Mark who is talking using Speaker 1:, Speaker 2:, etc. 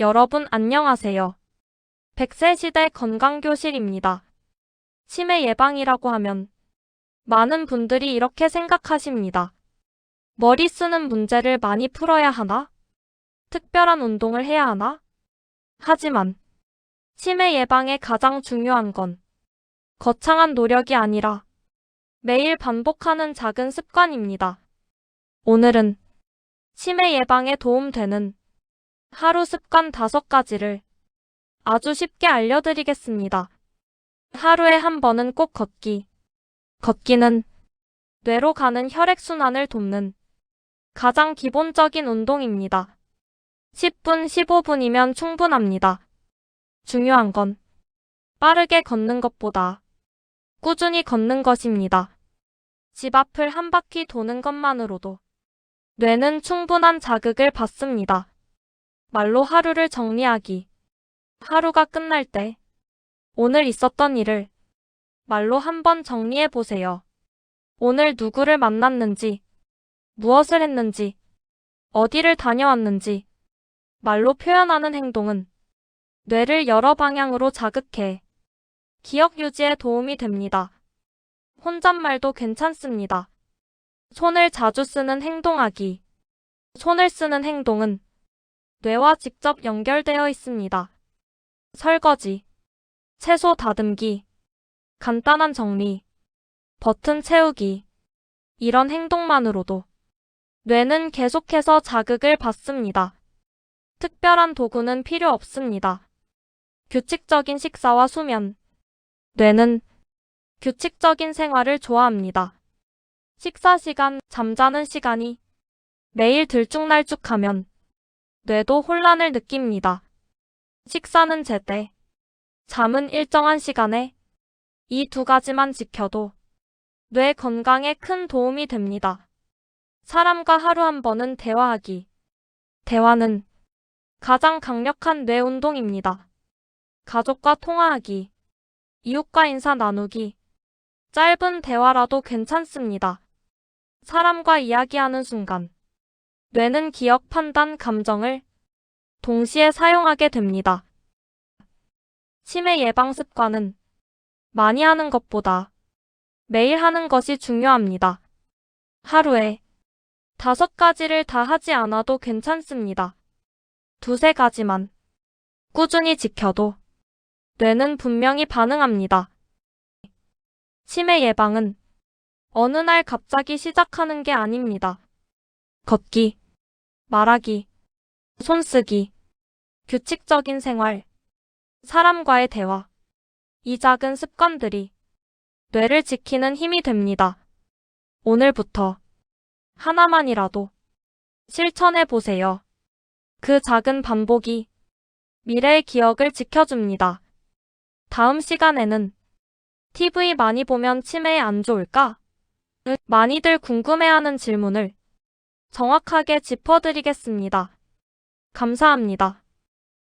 Speaker 1: 여러분 안녕하세요. 100세 시대 건강교실입니다. 치매 예방이라고 하면 많은 분들이 이렇게 생각하십니다. 머리 쓰는 문제를 많이 풀어야 하나? 특별한 운동을 해야 하나? 하지만 치매 예방에 가장 중요한 건 거창한 노력이 아니라 매일 반복하는 작은 습관입니다. 오늘은 치매 예방에 도움되는 하루 습관 다섯 가지를 아주 쉽게 알려드리겠습니다. 하루에 한 번은 꼭 걷기. 걷기는 뇌로 가는 혈액순환을 돕는 가장 기본적인 운동입니다. 10분, 15분이면 충분합니다. 중요한 건 빠르게 걷는 것보다 꾸준히 걷는 것입니다. 집 앞을 한 바퀴 도는 것만으로도 뇌는 충분한 자극을 받습니다. 말로 하루를 정리하기. 하루가 끝날 때 오늘 있었던 일을 말로 한번 정리해 보세요. 오늘 누구를 만났는지, 무엇을 했는지, 어디를 다녀왔는지 말로 표현하는 행동은 뇌를 여러 방향으로 자극해 기억 유지에 도움이 됩니다. 혼잣말도 괜찮습니다. 손을 자주 쓰는 행동하기. 손을 쓰는 행동은 뇌와 직접 연결되어 있습니다. 설거지, 채소 다듬기, 간단한 정리, 버튼 채우기. 이런 행동만으로도 뇌는 계속해서 자극을 받습니다. 특별한 도구는 필요 없습니다. 규칙적인 식사와 수면. 뇌는 규칙적인 생활을 좋아합니다. 식사 시간, 잠자는 시간이 매일 들쭉날쭉하면 뇌도 혼란을 느낍니다. 식사는 제때, 잠은 일정한 시간에 이 두 가지만 지켜도 뇌 건강에 큰 도움이 됩니다. 사람과 하루 한 번은 대화하기. 대화는 가장 강력한 뇌 운동입니다. 가족과 통화하기, 이웃과 인사 나누기, 짧은 대화라도 괜찮습니다. 사람과 이야기하는 순간, 뇌는 기억, 판단, 감정을 동시에 사용하게 됩니다. 치매 예방 습관은 많이 하는 것보다 매일 하는 것이 중요합니다. 하루에 다섯 가지를 다 하지 않아도 괜찮습니다. 두세 가지만 꾸준히 지켜도 뇌는 분명히 반응합니다. 치매 예방은 어느 날 갑자기 시작하는 게 아닙니다. 걷기, 말하기, 손쓰기, 규칙적인 생활, 사람과의 대화. 이 작은 습관들이 뇌를 지키는 힘이 됩니다. 오늘부터 하나만이라도 실천해 보세요. 그 작은 반복이 미래의 기억을 지켜줍니다. 다음 시간에는 TV 많이 보면 치매에 안 좋을까? 응, 많이들 궁금해하는 질문을 정확하게 짚어드리겠습니다. 감사합니다.